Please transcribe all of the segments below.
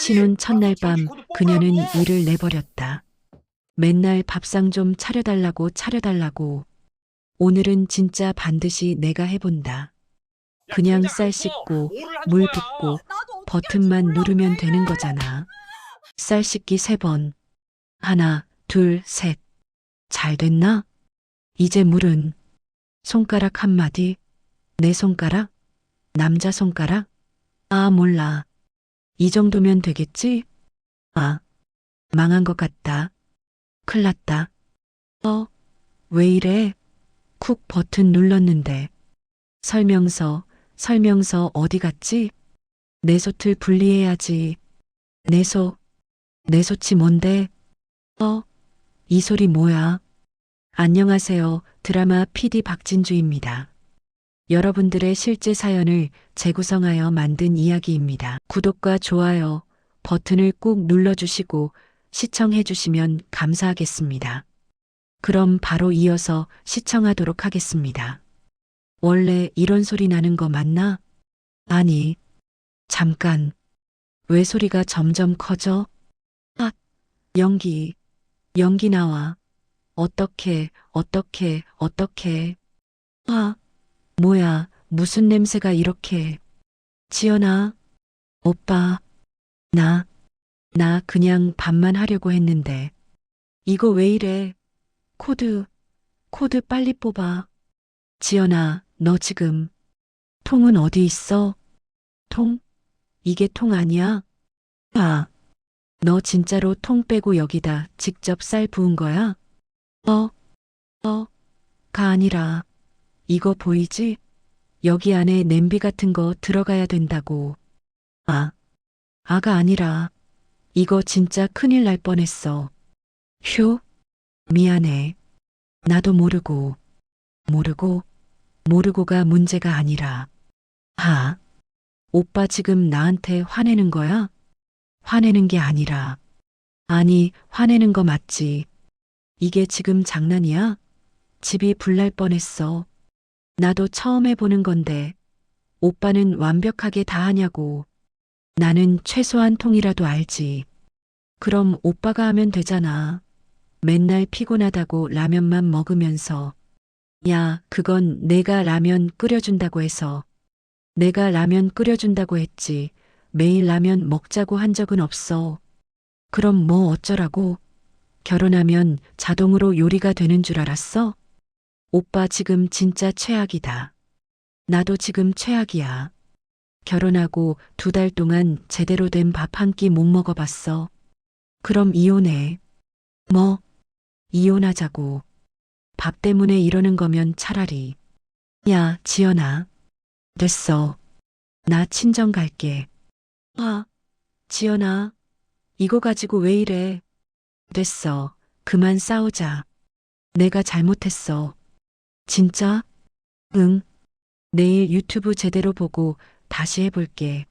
신혼 첫날 밤 그녀는 일을 내버렸다. 맨날 밥상 좀 차려달라고 차려달라고. 오늘은 진짜 반드시 내가 해본다. 그냥 쌀 씻고 물 붓고 버튼만 누르면 되는 거잖아. 쌀 씻기 세 번. 하나, 둘, 셋. 잘 됐나? 이제 물은 손가락 한 마디. 내 손가락? 남자 손가락? 아, 몰라. 이 정도면 되겠지? 아, 망한 것 같다. 큰일 났다. 어, 왜 이래? 쿡 버튼 눌렀는데. 설명서, 설명서 어디 갔지? 내 솥을 분리해야지. 내 소, 내 솥이 뭔데? 어, 이 소리 뭐야? 안녕하세요. 드라마 PD 박진주입니다. 여러분들의 실제 사연을 재구성하여 만든 이야기입니다. 구독과 좋아요 버튼을 꾹 눌러주시고 시청해 주시면 감사하겠습니다. 그럼 바로 이어서 시청하도록 하겠습니다. 원래 이런 소리 나는 거 맞나? 아니, 잠깐. 왜 소리가 점점 커져? 아, 연기, 연기 나와. 어떻게, 어떻게, 어떻게. 아, 뭐야, 무슨 냄새가 이렇게. 지연아, 오빠, 나, 나 그냥 밥만 하려고 했는데. 이거 왜 이래? 코드, 코드 빨리 뽑아. 지연아, 너 지금 통은 어디 있어? 통? 이게 통 아니야? 아, 너 진짜로 통 빼고 여기다 직접 쌀 부은 거야? 어, 어, 가 아니라, 이거 보이지? 여기 안에 냄비 같은 거 들어가야 된다고. 아, 아가 아니라, 이거 진짜 큰일 날 뻔했어. 휴, 미안해. 나도 모르고, 모르고, 모르고가 문제가 아니라. 아, 오빠 지금 나한테 화내는 거야? 화내는 게 아니라. 아니, 화내는 거 맞지. 이게 지금 장난이야? 집이 불날 뻔했어. 나도 처음 해보는 건데, 오빠는 완벽하게 다 하냐고. 나는 최소한 통이라도 알지. 그럼 오빠가 하면 되잖아. 맨날 피곤하다고 라면만 먹으면서. 야, 그건 내가 라면 끓여준다고 해서. 내가 라면 끓여준다고 했지. 매일 라면 먹자고 한 적은 없어. 그럼 뭐 어쩌라고? 결혼하면 자동으로 요리가 되는 줄 알았어? 오빠 지금 진짜 최악이다. 나도 지금 최악이야. 결혼하고 두 달 동안 제대로 된 밥 한 끼 못 먹어봤어. 그럼 이혼해. 뭐? 이혼하자고. 밥 때문에 이러는 거면 차라리. 야, 지연아. 됐어. 나 친정 갈게. 아, 지연아. 이거 가지고 왜 이래? 됐어. 그만 싸우자. 내가 잘못했어. 진짜? 응. 내일 유튜브 제대로 보고 다시 해볼게.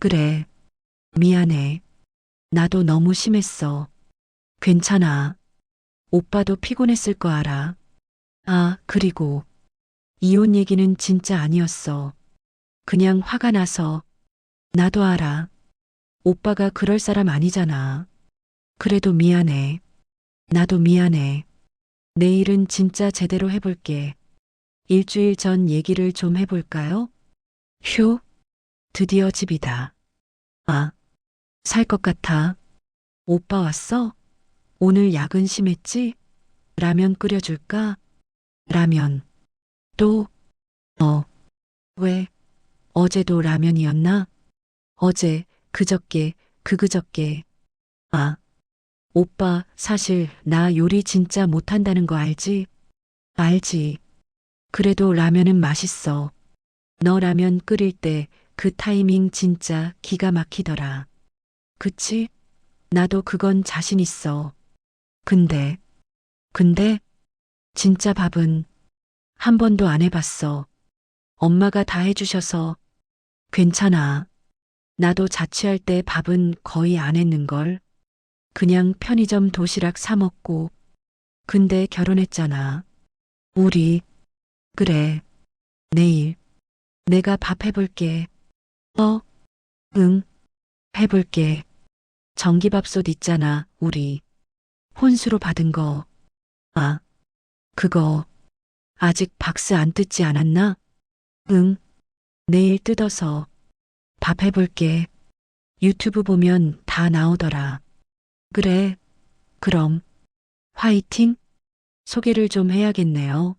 그래. 미안해. 나도 너무 심했어. 괜찮아. 오빠도 피곤했을 거 알아. 아, 그리고 이혼 얘기는 진짜 아니었어. 그냥 화가 나서. 나도 알아. 오빠가 그럴 사람 아니잖아. 그래도 미안해. 나도 미안해. 내일은 진짜 제대로 해볼게. 일주일 전 얘기를 좀 해볼까요? 휴, 드디어 집이다. 아, 살 것 같아. 오빠 왔어? 오늘 야근 심했지? 라면 끓여줄까? 라면. 또? 어. 왜? 어제도 라면이었나? 어제, 그저께, 그그저께. 아. 오빠, 사실 나 요리 진짜 못한다는 거 알지? 알지. 그래도 라면은 맛있어. 너 라면 끓일 때 그 타이밍 진짜 기가 막히더라. 그치? 나도 그건 자신 있어. 근데, 근데, 진짜 밥은 한 번도 안 해봤어. 엄마가 다 해주셔서 괜찮아. 나도 자취할 때 밥은 거의 안 했는걸. 그냥 편의점 도시락 사 먹고. 근데 결혼했잖아. 우리. 그래. 내일. 내가 밥 해볼게. 어? 응. 해볼게. 전기밥솥 있잖아, 우리. 혼수로 받은 거. 아, 그거. 아직 박스 안 뜯지 않았나? 응. 내일 뜯어서 밥 해볼게. 유튜브 보면 다 나오더라. 그래. 그럼. 화이팅? 소개를 좀 해야겠네요.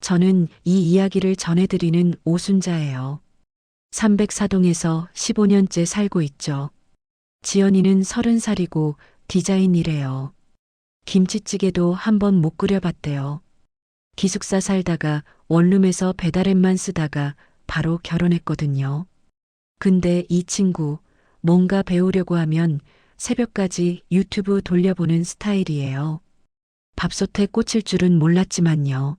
저는 이 이야기를 전해드리는 오순자예요. 304동에서 15년째 살고 있죠. 지연이는 30살이고 디자인 일해요. 김치찌개도 한 번 못 끓여봤대요. 기숙사 살다가 원룸에서 배달앱만 쓰다가 바로 결혼했거든요. 근데 이 친구 뭔가 배우려고 하면 새벽까지 유튜브 돌려보는 스타일이에요. 밥솥에 꽂힐 줄은 몰랐지만요.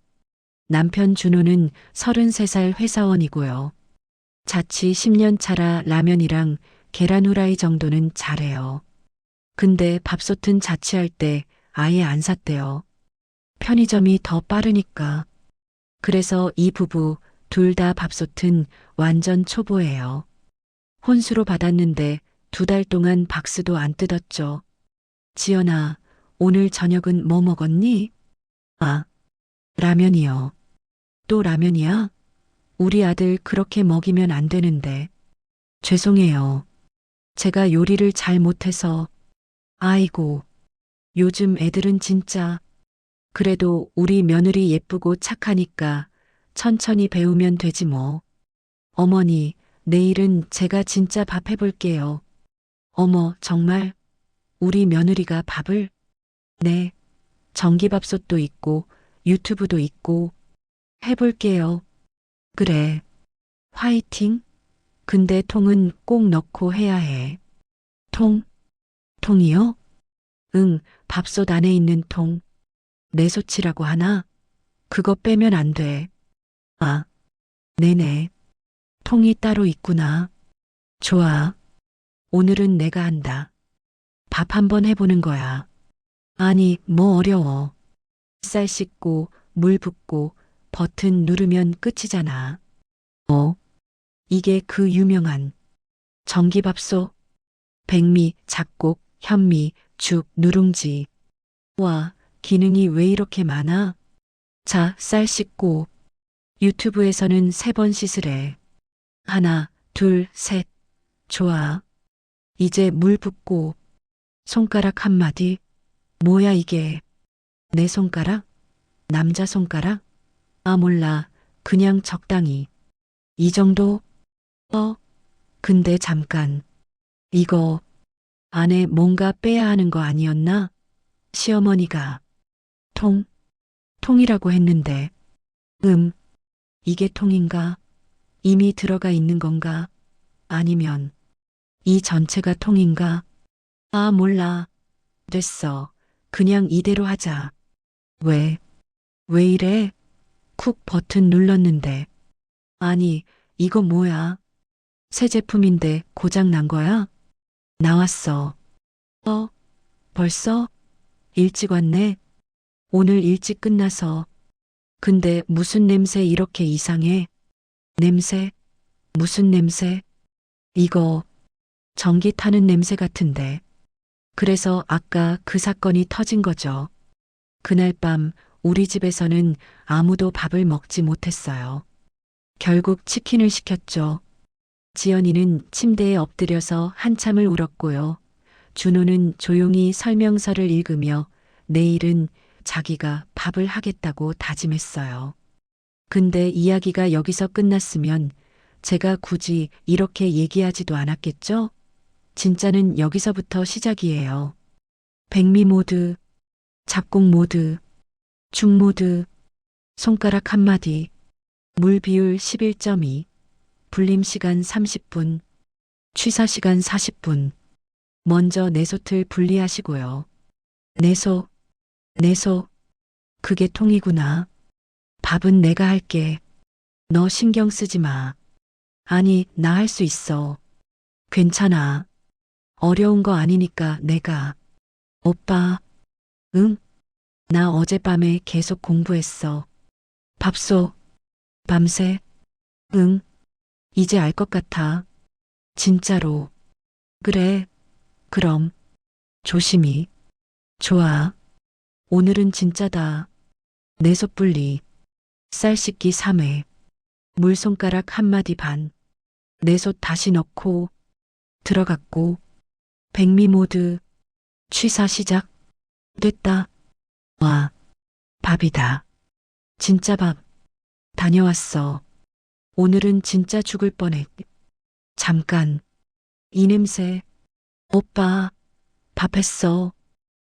남편 준호는 33살 회사원이고요. 자취 10년 차라 라면이랑 계란 후라이 정도는 잘해요. 근데 밥솥은 자취할 때 아예 안 샀대요. 편의점이 더 빠르니까. 그래서 이 부부 둘 다 밥솥은 완전 초보예요. 혼수로 받았는데 두 달 동안 박스도 안 뜯었죠. 지연아, 오늘 저녁은 뭐 먹었니? 아, 라면이요. 또 라면이야? 우리 아들 그렇게 먹이면 안 되는데. 죄송해요. 제가 요리를 잘 못해서. 아이고, 요즘 애들은 진짜. 그래도 우리 며느리 예쁘고 착하니까 천천히 배우면 되지 뭐. 어머니, 내일은 제가 진짜 밥 해볼게요. 어머, 정말? 우리 며느리가 밥을? 네. 전기밥솥도 있고, 유튜브도 있고, 해볼게요. 그래. 화이팅? 근데 통은 꼭 넣고 해야 해. 통? 통이요? 응, 밥솥 안에 있는 통. 내소치라고 하나? 그거 빼면 안 돼. 아, 네네. 통이 따로 있구나. 좋아. 오늘은 내가 한다. 밥 한번 해보는 거야. 아니, 뭐 어려워. 쌀 씻고, 물 붓고, 버튼 누르면 끝이잖아. 어? 이게 그 유명한 전기밥솥? 백미, 잡곡, 현미, 죽, 누룽지. 와, 기능이 왜 이렇게 많아? 자, 쌀 씻고. 유튜브에서는 세 번 씻으래. 하나, 둘, 셋. 좋아. 이제 물 붓고. 손가락 한마디. 뭐야 이게? 내 손가락? 남자 손가락? 아, 몰라. 그냥 적당히. 이 정도? 어? 근데 잠깐. 이거 안에 뭔가 빼야 하는 거 아니었나? 시어머니가 통, 통이라고 했는데, 음, 이게 통인가? 이미 들어가 있는 건가? 아니면 이 전체가 통인가? 아, 몰라. 됐어. 그냥 이대로 하자. 왜? 왜 이래? 쿡 버튼 눌렀는데. 아니, 이거 뭐야? 새 제품인데 고장 난 거야? 나왔어. 어? 벌써? 일찍 왔네? 오늘 일찍 끝나서. 근데 무슨 냄새 이렇게 이상해? 냄새? 무슨 냄새? 이거 전기 타는 냄새 같은데. 그래서 아까 그 사건이 터진 거죠. 그날 밤 우리 집에서는 아무도 밥을 먹지 못했어요. 결국 치킨을 시켰죠. 지연이는 침대에 엎드려서 한참을 울었고요. 준호는 조용히 설명서를 읽으며 내일은 자기가 밥을 하겠다고 다짐했어요. 근데 이야기가 여기서 끝났으면 제가 굳이 이렇게 얘기하지도 않았겠죠? 진짜는 여기서부터 시작이에요. 백미 모드, 잡곡 모드, 죽 모드, 손가락 한마디, 물 비율 11.2, 불림 시간 30분, 취사 시간 40분. 먼저 내솥을 분리하시고요. 내소, 내소. 그게 통이구나. 밥은 내가 할게. 너 신경 쓰지 마. 아니, 나 할 수 있어. 괜찮아. 어려운 거 아니니까 내가. 오빠. 응? 나 어젯밤에 계속 공부했어. 밥솥. 밤새. 응. 이제 알 것 같아. 진짜로. 그래. 그럼. 조심히. 좋아. 오늘은 진짜다. 내 섣불리. 쌀 씻기 3회. 물 손가락 한마디 반. 내 솥 다시 넣고 들어갔고 백미 모드 취사 시작 됐다. 와 밥이다. 진짜 밥 다녀왔어. 오늘은 진짜 죽을 뻔했. 잠깐 이 냄새 오빠 밥 했어.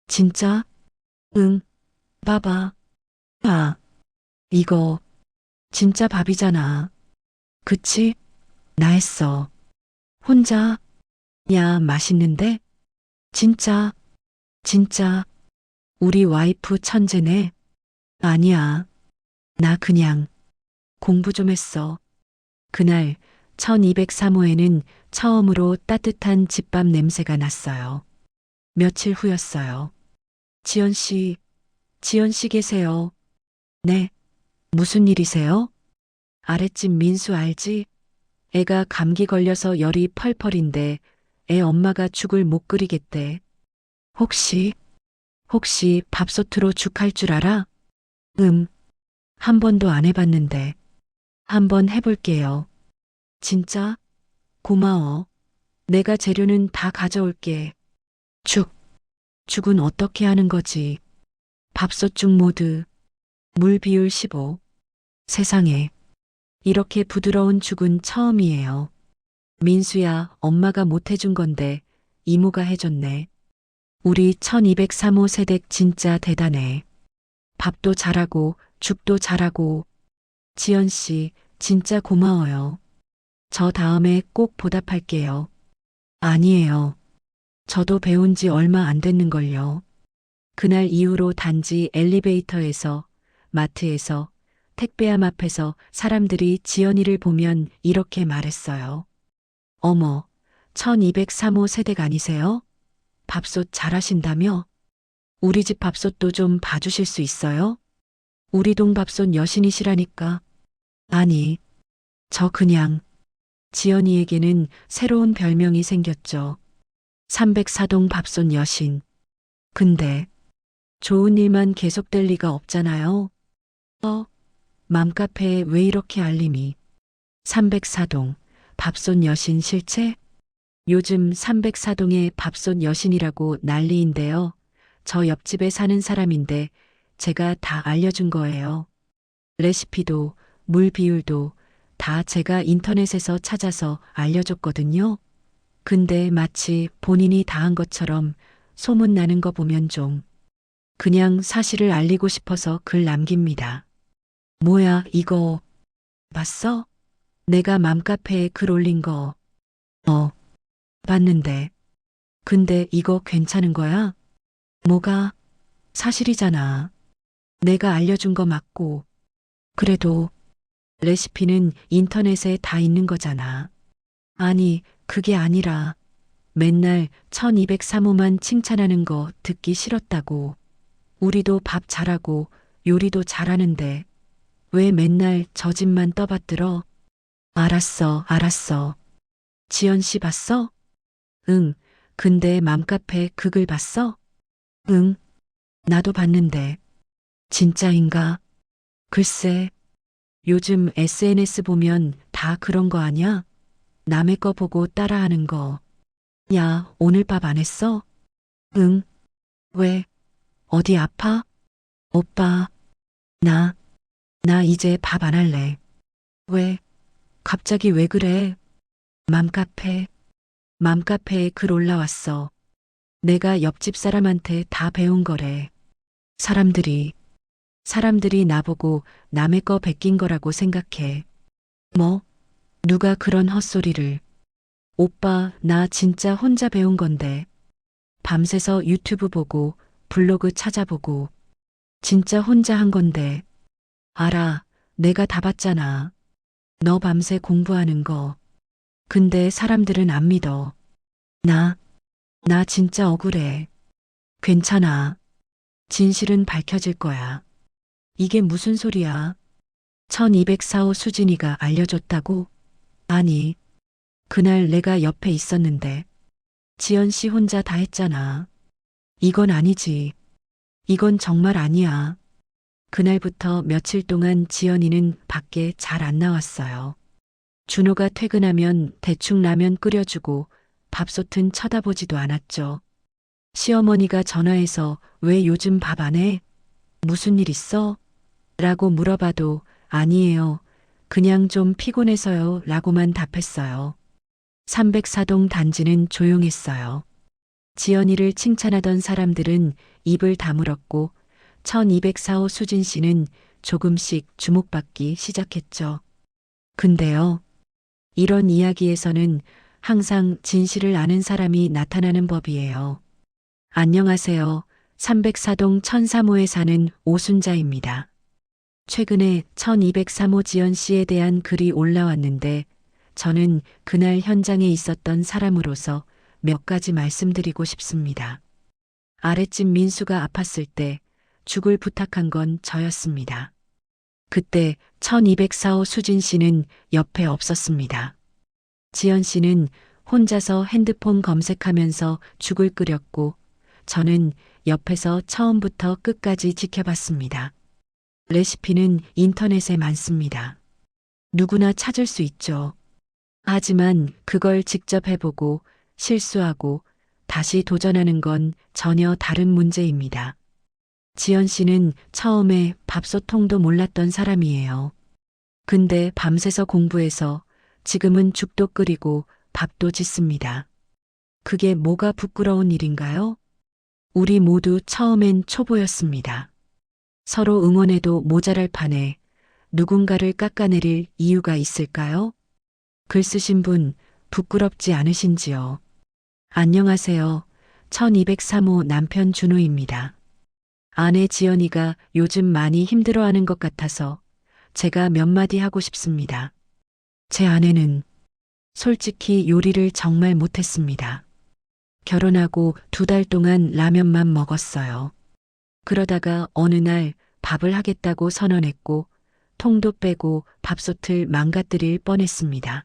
진짜? 응. 봐봐. 아 이거 진짜 밥이잖아. 그치? 나 했어. 혼자? 야, 맛있는데? 진짜, 진짜. 우리 와이프 천재네. 아니야. 나 그냥 공부 좀 했어. 그날 1203호에는 처음으로 따뜻한 집밥 냄새가 났어요. 며칠 후였어요. 지연 씨, 지연 씨 계세요. 네. 무슨 일이세요? 아랫집 민수 알지? 애가 감기 걸려서 열이 펄펄인데 애 엄마가 죽을 못 끓이겠대. 혹시, 혹시 밥솥으로 죽할 줄 알아? 음, 한 번도 안 해봤는데. 한번 해볼게요. 진짜? 고마워. 내가 재료는 다 가져올게. 죽. 죽은 어떻게 하는 거지? 밥솥 죽 모드. 물 비율 15. 세상에. 이렇게 부드러운 죽은 처음이에요. 민수야, 엄마가 못 해준 건데 이모가 해줬네. 우리 1203호 세댁 진짜 대단해. 밥도 잘하고 죽도 잘하고. 지연 씨, 진짜 고마워요. 저 다음에 꼭 보답할게요. 아니에요. 저도 배운 지 얼마 안 됐는걸요. 그날 이후로 단지 엘리베이터에서, 마트에서, 택배함 앞에서 사람들이 지연이를 보면 이렇게 말했어요. 어머, 1203호 세댁 아니세요? 밥솥 잘하신다며? 우리 집 밥솥도 좀 봐주실 수 있어요? 우리 동 밥솥 여신이시라니까. 아니, 저 그냥 지연이에게는 새로운 별명이 생겼죠. 304동 밥솥 여신. 근데 좋은 일만 계속될 리가 없잖아요. 어, 맘카페에 왜 이렇게 알림이? 304동 밥솥 여신 실체? 요즘 304동의 밥솥 여신이라고 난리인데요. 저 옆집에 사는 사람인데 제가 다 알려준 거예요. 레시피도 물 비율도 다 제가 인터넷에서 찾아서 알려줬거든요. 근데 마치 본인이 다 한 것처럼 소문 나는 거 보면 좀 그냥 사실을 알리고 싶어서 글 남깁니다. 뭐야, 이거. 봤어? 내가 맘카페에 글 올린 거. 어. 봤는데. 근데 이거 괜찮은 거야? 뭐가? 사실이잖아. 내가 알려준 거 맞고. 그래도 레시피는 인터넷에 다 있는 거잖아. 아니, 그게 아니라 맨날 1203호만 칭찬하는 거 듣기 싫었다고. 우리도 밥 잘하고 요리도 잘하는데 왜 맨날 저 집만 떠받들어? 알았어, 알았어. 지연 씨 봤어? 응. 근데 맘카페 그글 봤어? 응. 나도 봤는데. 진짜인가? 글쎄. 요즘 SNS 보면 다 그런 거 아냐? 남의 거 보고 따라하는 거. 야, 오늘 밥 안 했어? 응. 왜? 어디 아파? 오빠. 나. 나 이제 밥 안 할래. 왜? 갑자기 왜 그래? 맘카페. 맘카페에 글 올라왔어. 내가 옆집 사람한테 다 배운 거래. 사람들이, 사람들이 나보고 남의 거 베낀 거라고 생각해. 뭐? 누가 그런 헛소리를. 오빠, 나 진짜 혼자 배운 건데. 밤새서 유튜브 보고, 블로그 찾아보고. 진짜 혼자 한 건데. 알아, 내가 다 봤잖아. 너 밤새 공부하는 거. 근데 사람들은 안 믿어. 나, 나 진짜 억울해. 괜찮아. 진실은 밝혀질 거야. 이게 무슨 소리야? 1204호 수진이가 알려줬다고? 아니, 그날 내가 옆에 있었는데. 지연 씨 혼자 다 했잖아. 이건 아니지. 이건 정말 아니야. 그날부터 며칠 동안 지연이는 밖에 잘 안 나왔어요. 준호가 퇴근하면 대충 라면 끓여주고 밥솥은 쳐다보지도 않았죠. 시어머니가 전화해서 왜 요즘 밥 안 해? 무슨 일 있어? 라고 물어봐도 아니에요. 그냥 좀 피곤해서요. 라고만 답했어요. 304동 단지는 조용했어요. 지연이를 칭찬하던 사람들은 입을 다물었고 1204호 수진 씨는 조금씩 주목받기 시작했죠. 근데요. 이런 이야기에서는 항상 진실을 아는 사람이 나타나는 법이에요. 안녕하세요. 304동 1003호에 사는 오순자입니다. 최근에 1203호 지연 씨에 대한 글이 올라왔는데 저는 그날 현장에 있었던 사람으로서 몇 가지 말씀드리고 싶습니다. 아랫집 민수가 아팠을 때 죽을 부탁한 건 저였습니다. 그때 1204호 수진 씨는 옆에 없었습니다. 지연 씨는 혼자서 핸드폰 검색하면서 죽을 끓였고 저는 옆에서 처음부터 끝까지 지켜봤습니다. 레시피는 인터넷에 많습니다. 누구나 찾을 수 있죠. 하지만 그걸 직접 해보고 실수하고 다시 도전하는 건 전혀 다른 문제입니다. 지연 씨는 처음에 밥솥통도 몰랐던 사람이에요. 근데 밤새서 공부해서 지금은 죽도 끓이고 밥도 짓습니다. 그게 뭐가 부끄러운 일인가요? 우리 모두 처음엔 초보였습니다. 서로 응원해도 모자랄 판에 누군가를 깎아내릴 이유가 있을까요? 글 쓰신 분 부끄럽지 않으신지요? 안녕하세요. 1203호 남편 준호입니다. 아내 지연이가 요즘 많이 힘들어하는 것 같아서 제가 몇 마디 하고 싶습니다. 제 아내는 솔직히 요리를 정말 못했습니다. 결혼하고 두 달 동안 라면만 먹었어요. 그러다가 어느 날 밥을 하겠다고 선언했고 통도 빼고 밥솥을 망가뜨릴 뻔했습니다.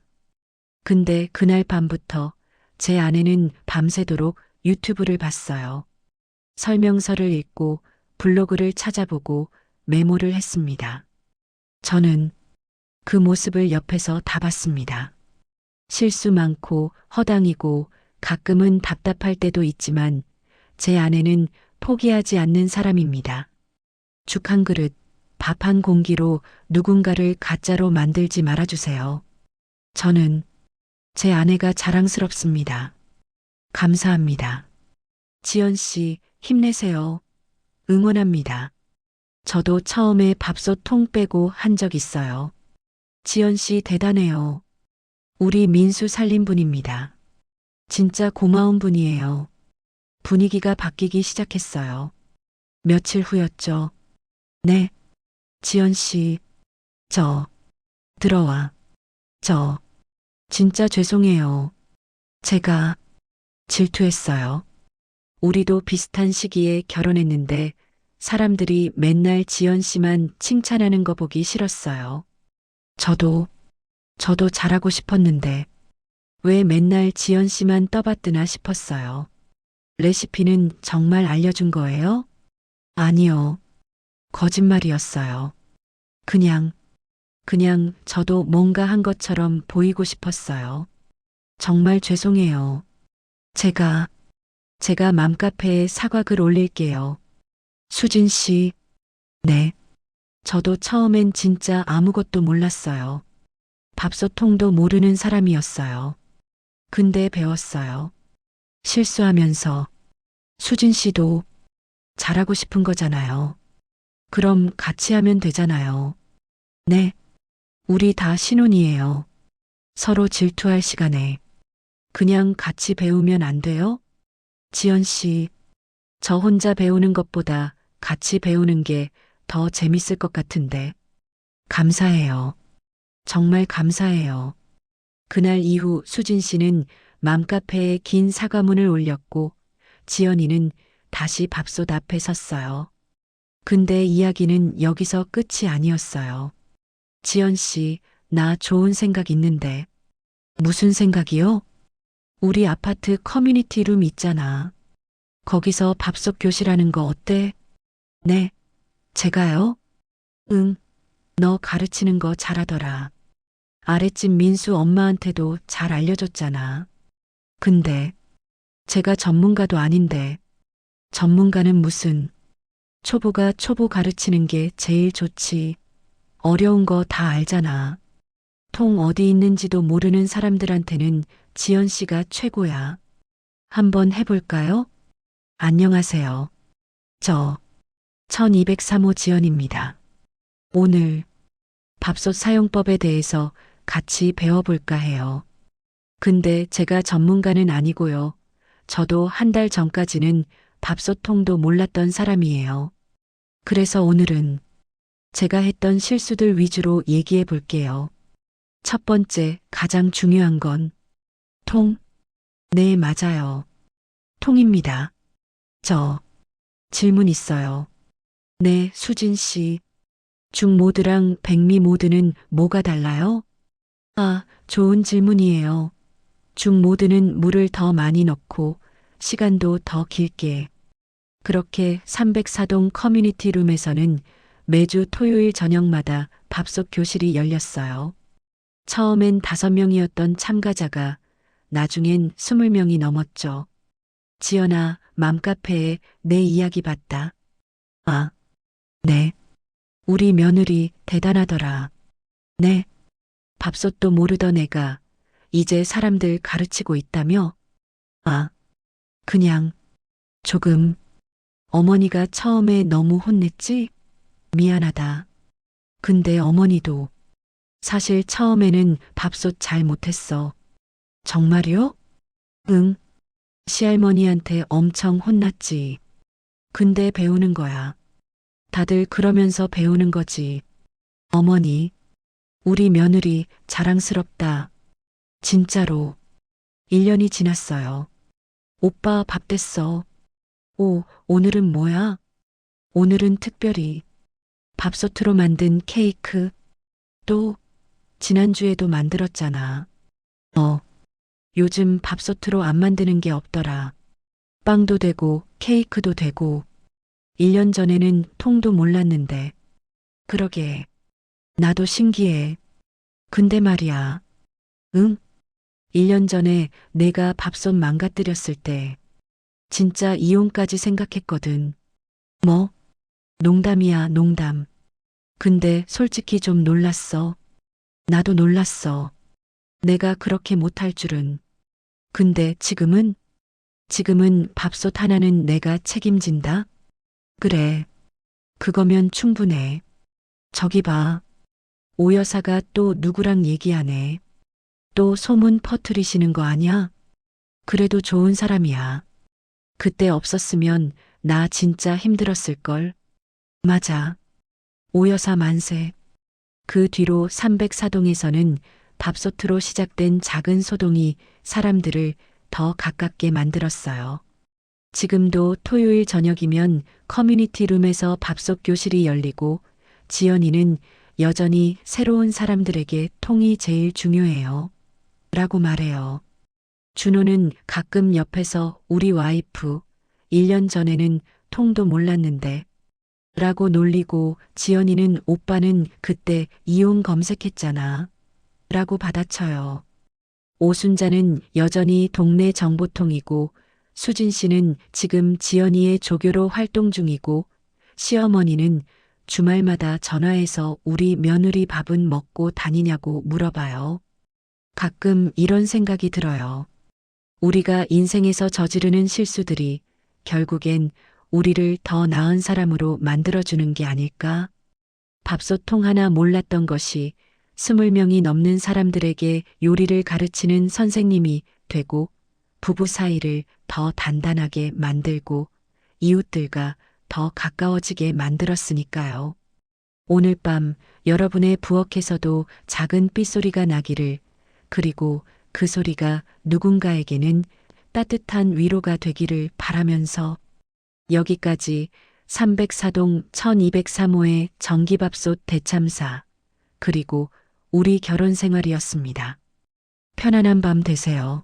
근데 그날 밤부터 제 아내는 밤새도록 유튜브를 봤어요. 설명서를 읽고 블로그를 찾아보고 메모를 했습니다. 저는 그 모습을 옆에서 다 봤습니다. 실수 많고 허당이고 가끔은 답답할 때도 있지만 제 아내는 포기하지 않는 사람입니다. 죽 한 그릇, 밥 한 공기로 누군가를 가짜로 만들지 말아주세요. 저는 제 아내가 자랑스럽습니다. 감사합니다. 지연 씨, 힘내세요. 응원합니다. 저도 처음에 밥솥 통 빼고 한 적 있어요. 지연 씨 대단해요. 우리 민수 살린 분입니다. 진짜 고마운 분이에요. 분위기가 바뀌기 시작했어요. 며칠 후였죠. 네. 지연 씨. 저. 들어와. 저. 진짜 죄송해요. 제가 질투했어요. 우리도 비슷한 시기에 결혼했는데 사람들이 맨날 지연 씨만 칭찬하는 거 보기 싫었어요. 저도, 저도 잘하고 싶었는데 왜 맨날 지연 씨만 떠받드나 싶었어요. 레시피는 정말 알려준 거예요? 아니요. 거짓말이었어요. 그냥, 그냥 저도 뭔가 한 것처럼 보이고 싶었어요. 정말 죄송해요. 제가, 제가 맘카페에 사과글 올릴게요. 수진 씨, 네. 저도 처음엔 진짜 아무것도 몰랐어요. 밥솥통도 모르는 사람이었어요. 근데 배웠어요. 실수하면서 수진 씨도 잘하고 싶은 거잖아요. 그럼 같이 하면 되잖아요. 네. 우리 다 신혼이에요. 서로 질투할 시간에 그냥 같이 배우면 안 돼요? 지연 씨, 저 혼자 배우는 것보다 같이 배우는 게 더 재밌을 것 같은데. 감사해요. 정말 감사해요. 그날 이후 수진 씨는 맘카페에 긴 사과문을 올렸고 지연이는 다시 밥솥 앞에 섰어요. 근데 이야기는 여기서 끝이 아니었어요. 지연 씨, 나 좋은 생각 있는데. 무슨 생각이요? 우리 아파트 커뮤니티 룸 있잖아. 거기서 밥솥 교실하는 거 어때? 네. 제가요? 응. 너 가르치는 거 잘하더라. 아랫집 민수 엄마한테도 잘 알려줬잖아. 근데 제가 전문가도 아닌데 전문가는 무슨 초보가 초보 가르치는 게 제일 좋지. 어려운 거 다 알잖아. 통 어디 있는지도 모르는 사람들한테는 지연 씨가 최고야. 한번 해볼까요? 안녕하세요. 저 1203호 지연입니다. 오늘 밥솥 사용법에 대해서 같이 배워볼까 해요. 근데 제가 전문가는 아니고요. 저도 한 달 전까지는 밥솥통도 몰랐던 사람이에요. 그래서 오늘은 제가 했던 실수들 위주로 얘기해 볼게요. 첫 번째, 가장 중요한 건 통. 네, 맞아요. 통입니다. 저 질문 있어요. 네, 수진 씨. 중 모드랑 백미 모드는 뭐가 달라요? 아, 좋은 질문이에요. 중 모드는 물을 더 많이 넣고 시간도 더 길게. 그렇게 304동 커뮤니티 룸에서는 매주 토요일 저녁마다 밥솥 교실이 열렸어요. 처음엔 다섯 명이었던 참가자가 나중엔 스물 명이 넘었죠. 지연아, 맘카페에 내 이야기 봤다. 아, 네. 우리 며느리 대단하더라. 네. 밥솥도 모르던 애가 이제 사람들 가르치고 있다며? 아, 그냥 조금 어머니가 처음에 너무 혼냈지? 미안하다. 근데 어머니도 사실 처음에는 밥솥 잘 못했어. 정말요? 응. 시할머니한테 엄청 혼났지. 근데 배우는 거야. 다들 그러면서 배우는 거지. 어머니, 우리 며느리 자랑스럽다. 진짜로. 1년이 지났어요. 오빠 밥 됐어. 오, 오늘은 뭐야? 오늘은 특별히 밥솥으로 만든 케이크. 또, 지난주에도 만들었잖아. 어, 요즘 밥솥으로 안 만드는 게 없더라. 빵도 되고, 케이크도 되고. 1년 전에는 통도 몰랐는데. 그러게. 나도 신기해. 근데 말이야. 응? 1년 전에 내가 밥솥 망가뜨렸을 때 진짜 이혼까지 생각했거든. 뭐? 농담이야, 농담. 근데 솔직히 좀 놀랐어. 나도 놀랐어. 내가 그렇게 못할 줄은. 근데 지금은? 지금은 밥솥 하나는 내가 책임진다? 그래. 그거면 충분해. 저기 봐. 오 여사가 또 누구랑 얘기하네. 또 소문 퍼뜨리시는 거 아니야? 그래도 좋은 사람이야. 그때 없었으면 나 진짜 힘들었을걸. 맞아. 오 여사 만세. 그 뒤로 304동에서는 밥솥으로 시작된 작은 소동이 사람들을 더 가깝게 만들었어요. 지금도 토요일 저녁이면 커뮤니티 룸에서 밥솥 교실이 열리고 지연이는 여전히 새로운 사람들에게 통이 제일 중요해요. 라고 말해요. 준호는 가끔 옆에서 우리 와이프 1년 전에는 통도 몰랐는데 라고 놀리고 지연이는 오빠는 그때 이혼 검색했잖아. 라고 받아쳐요. 오순자는 여전히 동네 정보통이고 수진 씨는 지금 지연이의 조교로 활동 중이고 시어머니는 주말마다 전화해서 우리 며느리 밥은 먹고 다니냐고 물어봐요. 가끔 이런 생각이 들어요. 우리가 인생에서 저지르는 실수들이 결국엔 우리를 더 나은 사람으로 만들어주는 게 아닐까? 밥솥통 하나 몰랐던 것이 스물 명이 넘는 사람들에게 요리를 가르치는 선생님이 되고 부부 사이를 더 단단하게 만들고 이웃들과 더 가까워지게 만들었으니까요. 오늘 밤 여러분의 부엌에서도 작은 삐소리가 나기를 그리고 그 소리가 누군가에게는 따뜻한 위로가 되기를 바라면서 여기까지 304동 1203호의 전기밥솥 대참사 그리고 우리 결혼 생활이었습니다. 편안한 밤 되세요.